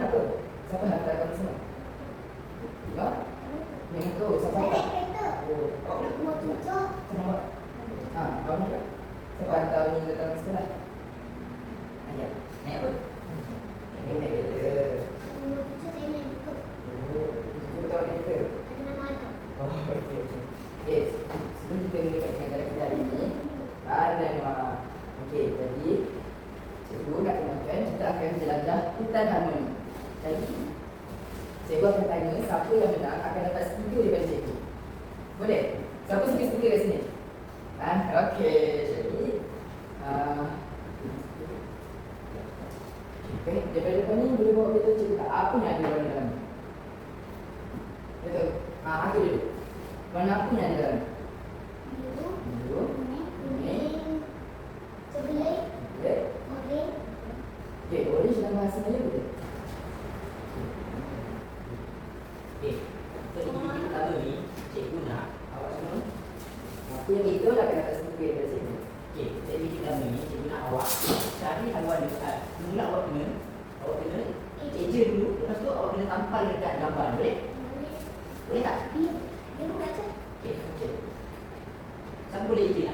siapa? Siapa nak tak kata sana? Ya? Yang itu, siapa? Oh, kau nak buat cucu? Ha, kau nak? Siapa yang tahu ni datang sekolah? Daripada depan ni boleh bawa kereta cik tak apa yang ada orang dalam ni? Dia tahu, haa aku dia Mana apa yang ada dalam ni. 不理解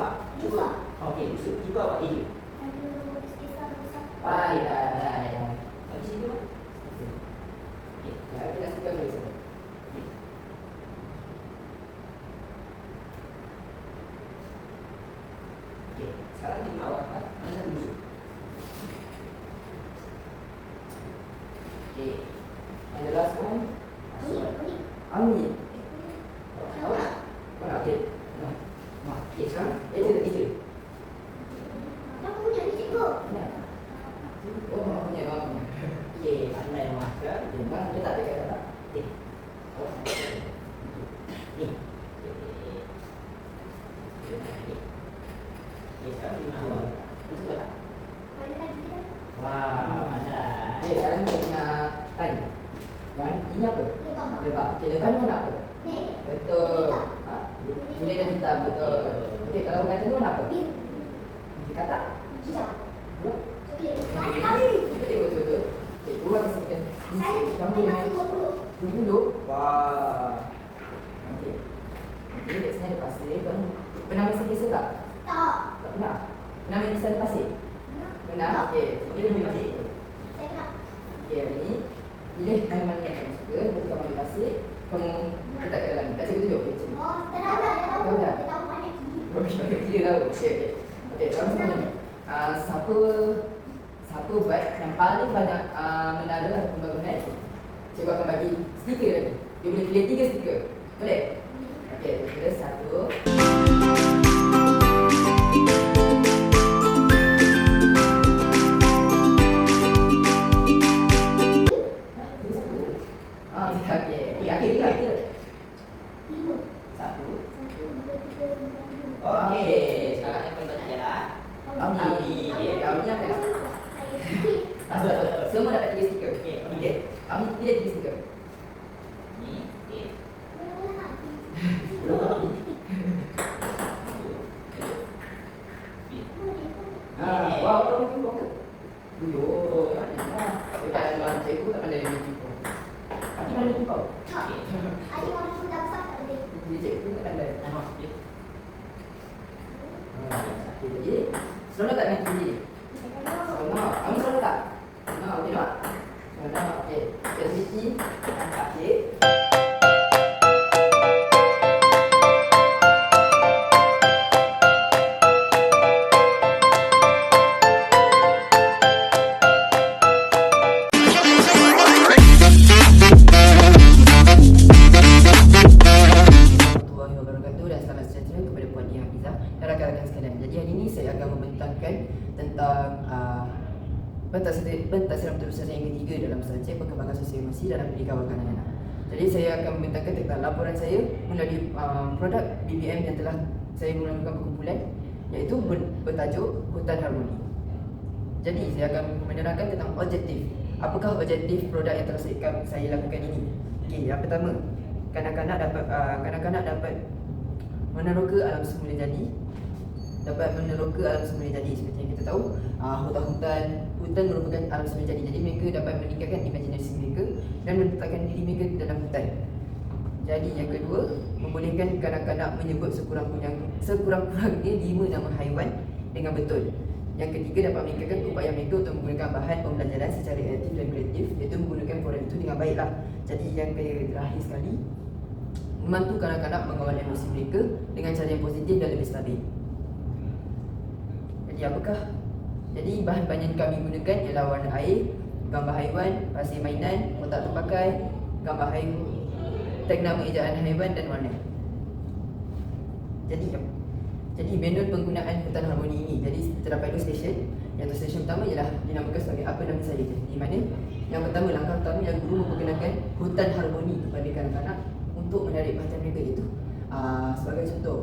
apa? Cuba. Okey, busuk. Cuba apa hijau? Baik, baik, baik. Bagi situ. Okey, saya rasa kita Yeah. Emosi dalam pendidikan kanak-kanak. Jadi saya akan membentangkan tentang laporan saya melalui uh, produk BBM yang telah saya melakukan perkumpulan iaitu ber- bertajuk Hutan Harmoni. Jadi saya akan menerangkan tentang objektif. Apakah objektif produk yang telah saya, saya lakukan ini? Okey, yang pertama, kanak-kanak dapat uh, kanak-kanak dapat meneroka alam semula jadi dapat meneroka alam semula jadi seperti yang kita tahu uh, hutan-hutan hutan merupakan alam semula jadi jadi mereka dapat meningkatkan imajinasi mereka dan meletakkan diri mereka di dalam hutan jadi yang kedua membolehkan kanak-kanak menyebut sekurang-kurang sekurang-kurangnya lima nama haiwan dengan betul yang ketiga dapat meningkatkan upaya mereka untuk menggunakan bahan pembelajaran secara kreatif dan kreatif iaitu menggunakan program itu dengan baiklah jadi yang terakhir sekali membantu kanak-kanak mengawal emosi mereka dengan cara yang positif dan lebih stabil. Jadi apakah? Jadi bahan-bahan yang kami gunakan ialah warna air, gambar haiwan, pasir mainan, kotak terpakai, gambar haiwan, tag nama ejaan haiwan dan warna. Jadi jadi manual penggunaan hutan harmoni ini. Jadi terdapat dua stesen. Yang stesen pertama ialah dinamakan sebagai apa nama saya. Di mana yang pertama langkah pertama yang guru memperkenalkan hutan harmoni kepada kanak-kanak untuk menarik perhatian mereka itu. Uh, sebagai contoh,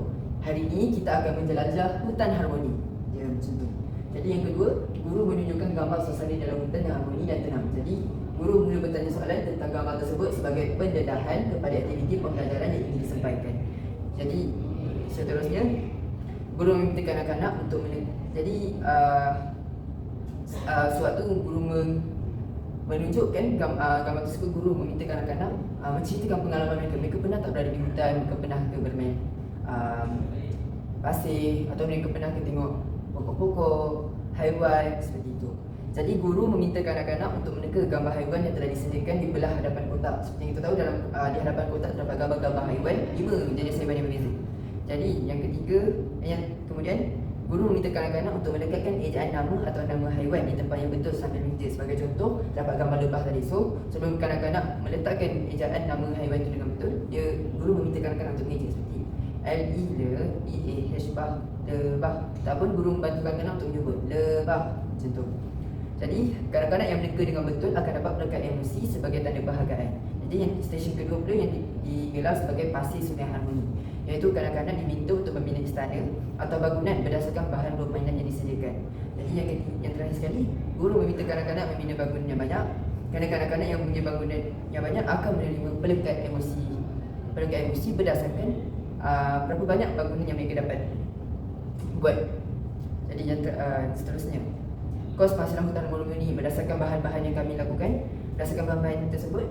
hari ini kita akan menjelajah hutan harmoni. Ya, macam tu. Jadi yang kedua, guru menunjukkan gambar suasana dalam hutan yang harmoni dan tenang. Jadi guru mula bertanya soalan tentang gambar tersebut sebagai pendedahan kepada aktiviti pembelajaran yang ingin disampaikan. Jadi seterusnya, guru meminta kanak-kanak untuk men- jadi uh, uh, suatu guru men- menunjukkan gam, uh, gambar tersebut guru meminta kanak-kanak uh, menceritakan pengalaman mereka mereka pernah tak berada di hutan mereka pernah ke bermain um, pasir atau mereka pernah ke tengok pokok-pokok haiwan seperti itu jadi guru meminta kanak-kanak untuk meneka gambar haiwan yang telah disediakan di belah hadapan kotak seperti yang kita tahu dalam uh, di hadapan kotak terdapat gambar-gambar haiwan lima jenis haiwan yang berbeza jadi yang ketiga yang kemudian Guru meminta kanak-kanak untuk melekatkan ejaan nama atau nama haiwan di tempat yang betul sambil meja. Sebagai contoh, dapat gambar lebah tadi. So, sebelum kanak-kanak meletakkan ejaan nama haiwan itu dengan betul, dia guru meminta kanak-kanak untuk meja seperti L E L E A H bah lebah. Ataupun guru membantu kanak-kanak untuk menyebut lebah macam tu. Jadi, kanak-kanak yang mereka dengan betul akan dapat melekat emosi sebagai tanda bahagian. Jadi, yang stesen kedua pula yang digelar sebagai pasir sungai harmoni iaitu kanak-kanak diminta untuk membina istana atau bangunan berdasarkan bahan permainan yang disediakan. Jadi yang yang terakhir sekali, guru meminta kanak-kanak membina bangunan yang banyak kerana kanak-kanak yang mempunyai bangunan yang banyak akan menerima pelekat emosi pelekat emosi berdasarkan uh, berapa banyak bangunan yang mereka dapat buat. Jadi yang ter, uh, seterusnya, kos penghasilan hutan Mulu ini berdasarkan bahan-bahan yang kami lakukan, berdasarkan bahan-bahan tersebut,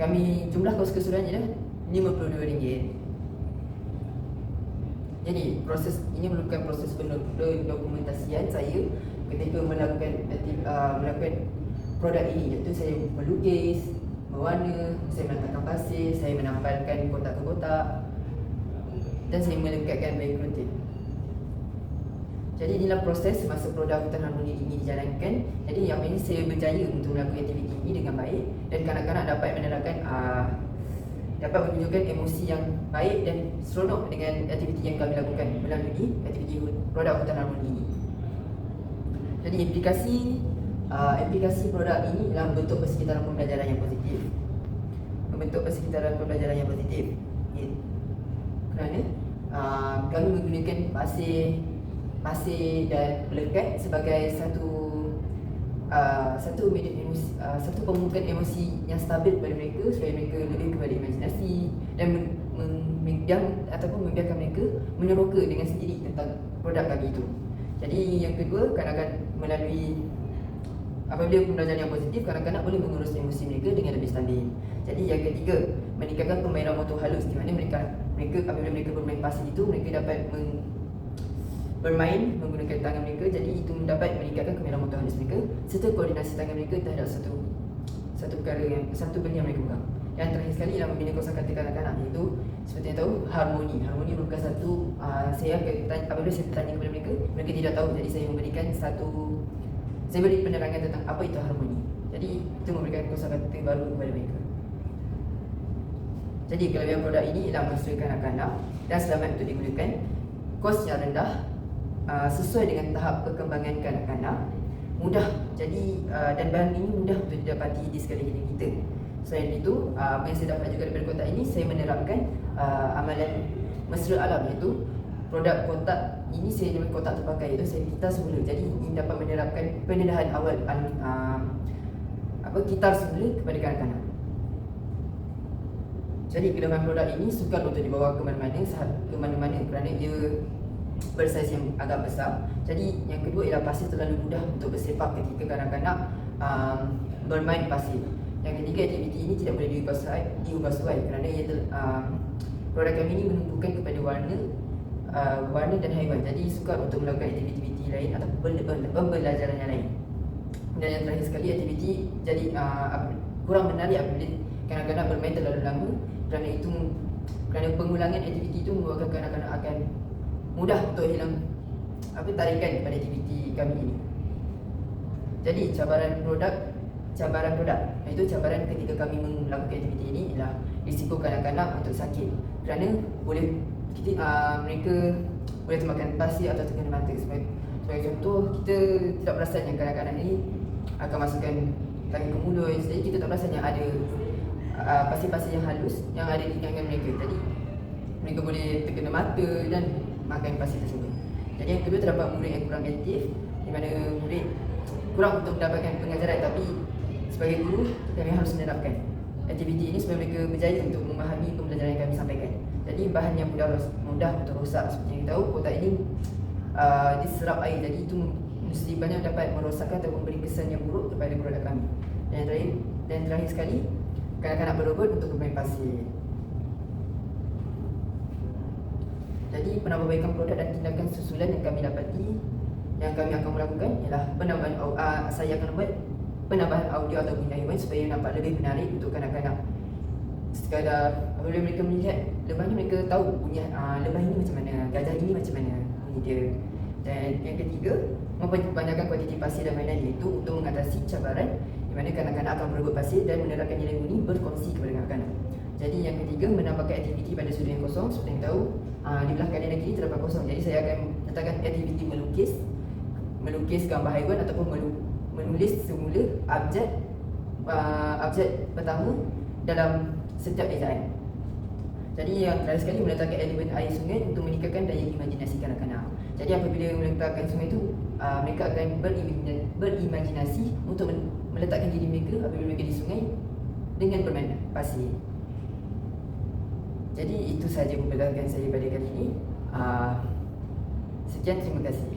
kami jumlah kos keseluruhan ialah RM52. Jadi proses ini merupakan proses pendokumentasian saya ketika melakukan uh, melakukan produk ini iaitu saya melukis, mewarna, saya meletakkan pasir, saya menampalkan kotak ke kotak dan saya melekatkan background tape. Jadi inilah proses masa produk hutan harmoni ini dijalankan. Jadi yang ini saya berjaya untuk melakukan aktiviti ini dengan baik dan kanak-kanak dapat menerangkan uh, dapat menunjukkan emosi yang baik dan seronok dengan aktiviti yang kami lakukan melalui aktiviti produk hutan harmoni ini. Jadi implikasi uh, implikasi produk ini adalah membentuk persekitaran pembelajaran yang positif. Membentuk persekitaran pembelajaran yang positif. Kerana uh, kami menggunakan pasir pasir dan pelekat sebagai satu uh, satu medium emosi, uh, satu pembukaan emosi yang stabil kepada mereka supaya mereka lebih kepada imajinasi dan men, men, ataupun membiarkan mereka meneroka dengan sendiri tentang produk kami itu. Jadi yang kedua kanak-kanak melalui apabila pembelajaran yang positif kanak-kanak boleh mengurus emosi mereka dengan lebih stabil. Jadi yang ketiga meningkatkan permainan motor halus di mana mereka mereka apabila mereka bermain pasir itu mereka dapat meng, bermain menggunakan tangan mereka jadi itu dapat meningkatkan kemahiran motor mereka serta koordinasi tangan mereka terhadap satu satu perkara yang satu benda yang mereka pegang. Yang terakhir sekali dalam membina kosakata kanak-kanak iaitu seperti yang tahu harmoni. Harmoni merupakan satu uh, saya akan apabila saya bertanya kepada mereka, mereka tidak tahu jadi saya memberikan satu saya beri penerangan tentang apa itu harmoni. Jadi itu memberikan kosakata baru kepada mereka. Jadi kelebihan produk ini ialah mesra kanak-kanak dan selamat untuk digunakan. Kos yang rendah uh, sesuai dengan tahap perkembangan kanak-kanak mudah jadi uh, dan bahan ini mudah untuk didapati di sekeliling kita. Selain itu, uh, apa yang saya dapat juga daripada kotak ini saya menerapkan uh, amalan mesra alam iaitu produk kotak ini saya dengan kotak terpakai itu saya kitar semula. Jadi ini dapat menerapkan pendedahan awal uh, apa kitar semula kepada kanak-kanak. Jadi kelebihan produk ini sukar untuk dibawa ke mana-mana ke mana-mana kerana ia bersaiz yang agak besar. Jadi yang kedua ialah pasir terlalu mudah untuk bersepak ketika kanak-kanak um, bermain pasir. Yang ketiga aktiviti ini tidak boleh diubah suai, diubah suai kerana ia ter, um, produk kami ini menumbuhkan kepada warna uh, warna dan haiwan. Jadi sukar untuk melakukan aktiviti lain atau pembelajaran yang lain. Dan yang terakhir sekali aktiviti jadi uh, kurang menarik apabila kanak-kanak bermain terlalu lama kerana itu kerana pengulangan aktiviti itu membuatkan kanak-kanak akan mudah untuk hilang apa tarikan pada aktiviti kami ini. Jadi cabaran produk cabaran produk itu cabaran ketika kami melakukan aktiviti ini ialah risiko kanak-kanak untuk sakit. Kerana boleh kita uh, mereka boleh termakan pasir atau terkena mata. Sebagai, sebagai contoh kita tidak perasan yang kanak-kanak ini akan masukkan tangan ke mulut. Jadi kita tak perasan yang ada uh, pasir-pasir yang halus yang ada di tangan mereka jadi mereka boleh terkena mata dan makan pasir tersebut. Jadi yang kedua terdapat murid yang kurang aktif di mana murid kurang untuk mendapatkan pengajaran tapi sebagai guru kami harus menerapkan aktiviti ini supaya mereka berjaya untuk memahami pembelajaran yang kami sampaikan. Jadi bahan yang mudah mudah untuk rosak seperti yang tahu kotak ini uh, diserap air jadi itu mesti banyak dapat merosakkan atau memberi kesan yang buruk kepada produk kami. Dan yang terakhir, dan terakhir sekali kanak-kanak berobot untuk bermain pasir. Jadi penambahbaikan produk dan tindakan susulan yang kami dapati yang kami akan melakukan ialah penambahan uh, saya akan buat penambahan audio atau haiwan supaya nampak lebih menarik untuk kanak-kanak. Sekadar apabila mereka melihat lebah ni mereka tahu bunyi uh, lebah ini macam mana, gajah ini macam mana bunyi dia. Dan yang ketiga, memperbanyakkan kuantiti pasir dan mainan iaitu untuk mengatasi cabaran di mana kanak-kanak akan berebut pasir dan menerapkan nilai bunyi berkongsi kepada kanak-kanak. Jadi yang ketiga menambahkan aktiviti pada sudut yang kosong seperti yang tahu uh, di belah kanan dan kiri terdapat kosong. Jadi saya akan letakkan aktiviti melukis melukis gambar haiwan ataupun menulis semula abjad uh, abjad pertama dalam setiap ejaan. Jadi yang terakhir sekali meletakkan elemen air sungai untuk meningkatkan daya imajinasi kanak-kanak. Jadi apabila meletakkan sungai itu uh, mereka akan berimajinasi untuk meletakkan diri mereka apabila mereka di sungai dengan bermain pasir. Jadi itu saja pembelajaran saya pada kali ini. Uh, sekian terima kasih.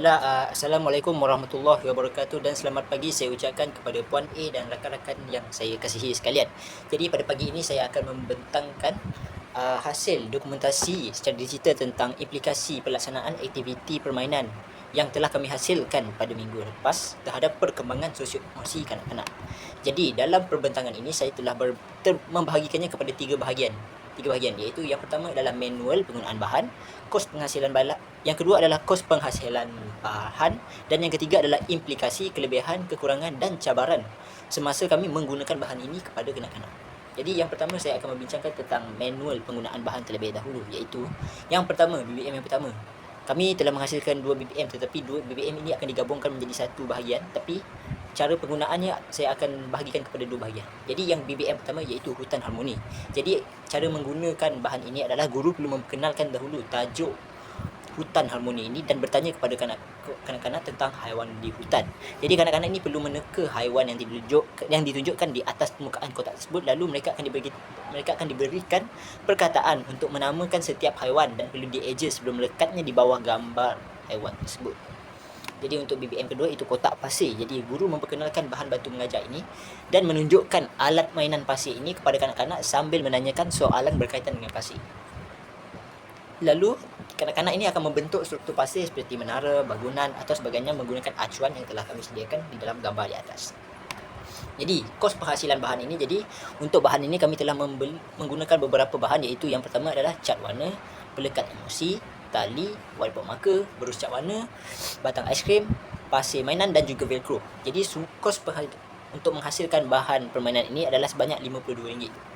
Uh, Assalamualaikum warahmatullahi wabarakatuh dan selamat pagi saya ucapkan kepada Puan A dan rakan-rakan yang saya kasihi sekalian. Jadi pada pagi ini saya akan membentangkan uh, hasil dokumentasi secara digital tentang implikasi pelaksanaan aktiviti permainan yang telah kami hasilkan pada minggu lepas terhadap perkembangan sosio-emosi kanak-kanak. Jadi dalam perbentangan ini saya telah ber, ter, membahagikannya kepada tiga bahagian. Tiga bahagian iaitu yang pertama adalah manual penggunaan bahan, kos penghasilan balak, yang kedua adalah kos penghasilan bahan dan yang ketiga adalah implikasi kelebihan, kekurangan dan cabaran semasa kami menggunakan bahan ini kepada kanak-kanak. Jadi yang pertama saya akan membincangkan tentang manual penggunaan bahan terlebih dahulu iaitu yang pertama BBM yang pertama kami telah menghasilkan 2 BBM tetapi 2 BBM ini akan digabungkan menjadi satu bahagian tapi cara penggunaannya saya akan bahagikan kepada dua bahagian. Jadi yang BBM pertama iaitu hutan harmoni. Jadi cara menggunakan bahan ini adalah guru perlu memperkenalkan dahulu tajuk hutan harmoni ini dan bertanya kepada kanak-kanak tentang haiwan di hutan. Jadi kanak-kanak ini perlu meneka haiwan yang ditunjuk yang ditunjukkan di atas permukaan kotak tersebut lalu mereka akan diberi mereka akan diberikan perkataan untuk menamakan setiap haiwan dan perlu dieja sebelum melekatnya di bawah gambar haiwan tersebut. Jadi untuk BBM kedua itu kotak pasir. Jadi guru memperkenalkan bahan bantu mengajar ini dan menunjukkan alat mainan pasir ini kepada kanak-kanak sambil menanyakan soalan berkaitan dengan pasir. Lalu kanak-kanak ini akan membentuk struktur pasir seperti menara, bangunan atau sebagainya menggunakan acuan yang telah kami sediakan di dalam gambar di atas. Jadi, kos penghasilan bahan ini jadi untuk bahan ini kami telah membeli, menggunakan beberapa bahan iaitu yang pertama adalah cat warna, pelekat emosi, tali, whiteboard marker, berus cat warna, batang aiskrim, pasir mainan dan juga velcro. Jadi, kos untuk menghasilkan bahan permainan ini adalah sebanyak RM52.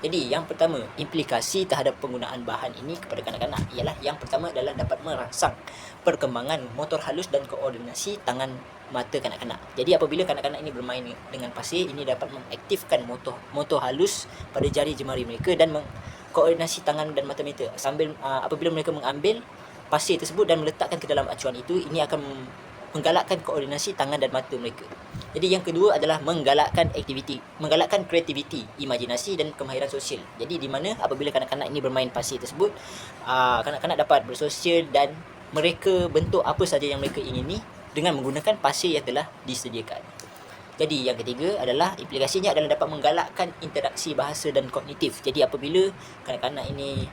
Jadi yang pertama, implikasi terhadap penggunaan bahan ini kepada kanak-kanak ialah yang pertama adalah dapat merangsang perkembangan motor halus dan koordinasi tangan mata kanak-kanak. Jadi apabila kanak-kanak ini bermain dengan pasir, ini dapat mengaktifkan motor motor halus pada jari jemari mereka dan koordinasi tangan dan mata mereka. Sambil uh, apabila mereka mengambil pasir tersebut dan meletakkan ke dalam acuan itu, ini akan menggalakkan koordinasi tangan dan mata mereka. Jadi yang kedua adalah menggalakkan aktiviti, menggalakkan kreativiti, imajinasi dan kemahiran sosial. Jadi di mana apabila kanak-kanak ini bermain pasir tersebut, aa, kanak-kanak dapat bersosial dan mereka bentuk apa saja yang mereka ingini dengan menggunakan pasir yang telah disediakan. Jadi yang ketiga adalah implikasinya adalah dapat menggalakkan interaksi bahasa dan kognitif. Jadi apabila kanak-kanak ini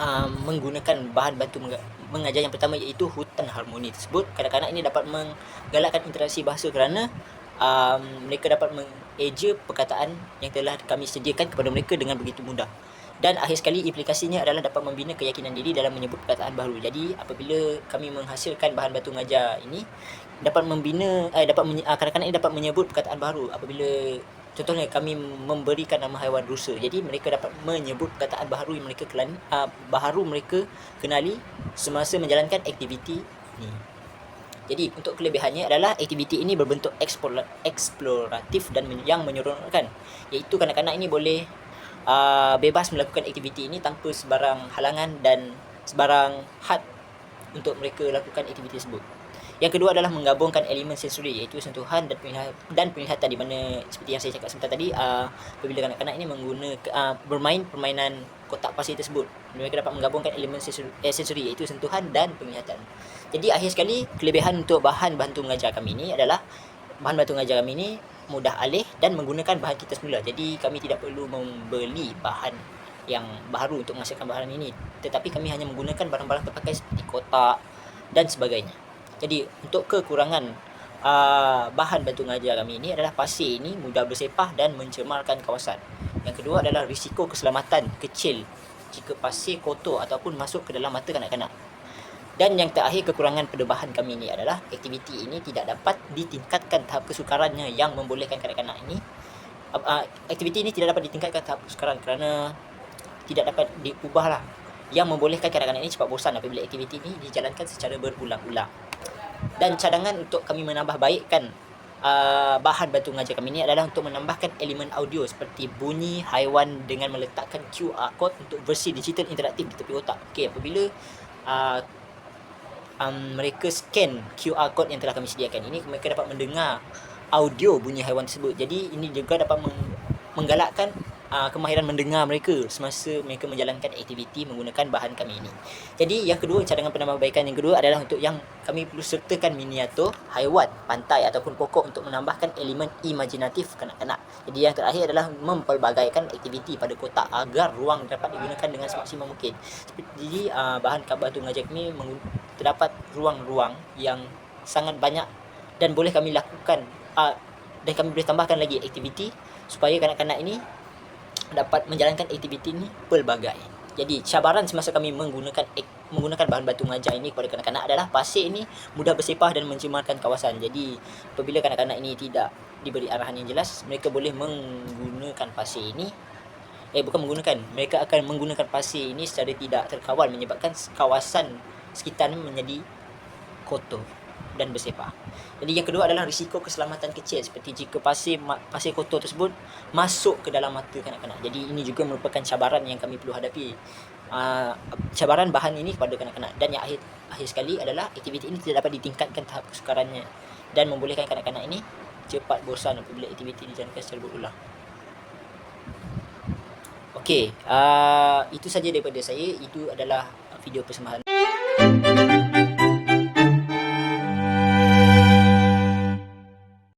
aa, menggunakan bahan bantu mengajar yang pertama iaitu hutan harmoni tersebut kadang-kadang ini dapat menggalakkan interaksi bahasa kerana um, mereka dapat mengeja perkataan yang telah kami sediakan kepada mereka dengan begitu mudah dan akhir sekali implikasinya adalah dapat membina keyakinan diri dalam menyebut perkataan baru. Jadi apabila kami menghasilkan bahan batu ngajar ini dapat membina eh dapat ah, kadang-kadang ini dapat menyebut perkataan baru apabila Contohnya kami memberikan nama haiwan rusa. Jadi mereka dapat menyebut perkataan baharu yang mereka kelani, uh, baharu mereka kenali semasa menjalankan aktiviti ni. Jadi untuk kelebihannya adalah aktiviti ini berbentuk eksploratif dan yang menyeronokkan. Iaitu kanak-kanak ini boleh uh, bebas melakukan aktiviti ini tanpa sebarang halangan dan sebarang had untuk mereka lakukan aktiviti tersebut. Yang kedua adalah menggabungkan elemen sensori iaitu sentuhan dan penglihatan, dan penglihatan di mana seperti yang saya cakap sebentar tadi uh, apabila kanak-kanak ini menggunakan uh, bermain permainan kotak pasir tersebut mereka dapat menggabungkan elemen sensori, eh, sensori iaitu sentuhan dan penglihatan. Jadi akhir sekali kelebihan untuk bahan bantu mengajar kami ini adalah bahan bantu mengajar kami ini mudah alih dan menggunakan bahan kita semula. Jadi kami tidak perlu membeli bahan yang baru untuk menghasilkan bahan ini tetapi kami hanya menggunakan barang-barang terpakai seperti kotak dan sebagainya. Jadi untuk kekurangan uh, bahan bantu ngajar kami ini adalah pasir ini mudah bersepah dan mencemarkan kawasan. Yang kedua adalah risiko keselamatan kecil jika pasir kotor ataupun masuk ke dalam mata kanak-kanak. Dan yang terakhir kekurangan pada bahan kami ini adalah aktiviti ini tidak dapat ditingkatkan tahap kesukarannya yang membolehkan kanak-kanak ini uh, aktiviti ini tidak dapat ditingkatkan tahap kesukaran kerana tidak dapat diubahlah yang membolehkan kanak-kanak ini cepat bosan apabila aktiviti ini dijalankan secara berulang-ulang dan cadangan untuk kami menambah baikkan uh, bahan batu ngajar kami ini adalah untuk menambahkan elemen audio seperti bunyi haiwan dengan meletakkan QR code untuk versi digital interaktif di tepi otak. Okey, apabila uh, um, mereka scan QR code yang telah kami sediakan ini, mereka dapat mendengar audio bunyi haiwan tersebut. Jadi ini juga dapat menggalakkan uh, kemahiran mendengar mereka semasa mereka menjalankan aktiviti menggunakan bahan kami ini. Jadi yang kedua cadangan penambahbaikan yang kedua adalah untuk yang kami perlu sertakan miniatur haiwan, pantai ataupun pokok untuk menambahkan elemen imajinatif kanak-kanak. Jadi yang terakhir adalah mempelbagaikan aktiviti pada kotak agar ruang dapat digunakan dengan semaksimal mungkin. Jadi uh, bahan batu ngajar kami terdapat ruang-ruang yang sangat banyak dan boleh kami lakukan uh, dan kami boleh tambahkan lagi aktiviti supaya kanak-kanak ini dapat menjalankan aktiviti ini pelbagai. Jadi cabaran semasa kami menggunakan menggunakan bahan batu ngajar ini kepada kanak-kanak adalah pasir ini mudah bersepah dan mencemarkan kawasan. Jadi apabila kanak-kanak ini tidak diberi arahan yang jelas, mereka boleh menggunakan pasir ini eh bukan menggunakan, mereka akan menggunakan pasir ini secara tidak terkawal menyebabkan kawasan sekitar menjadi kotor dan bersepah. Jadi yang kedua adalah risiko keselamatan kecil seperti jika pasir pasir kotor tersebut masuk ke dalam mata kanak-kanak. Jadi ini juga merupakan cabaran yang kami perlu hadapi. Uh, cabaran bahan ini kepada kanak-kanak dan yang akhir akhir sekali adalah aktiviti ini tidak dapat ditingkatkan tahap kesukarannya dan membolehkan kanak-kanak ini cepat bosan apabila aktiviti dijalankan secara berulang. Okey, uh, itu saja daripada saya. Itu adalah video persembahan.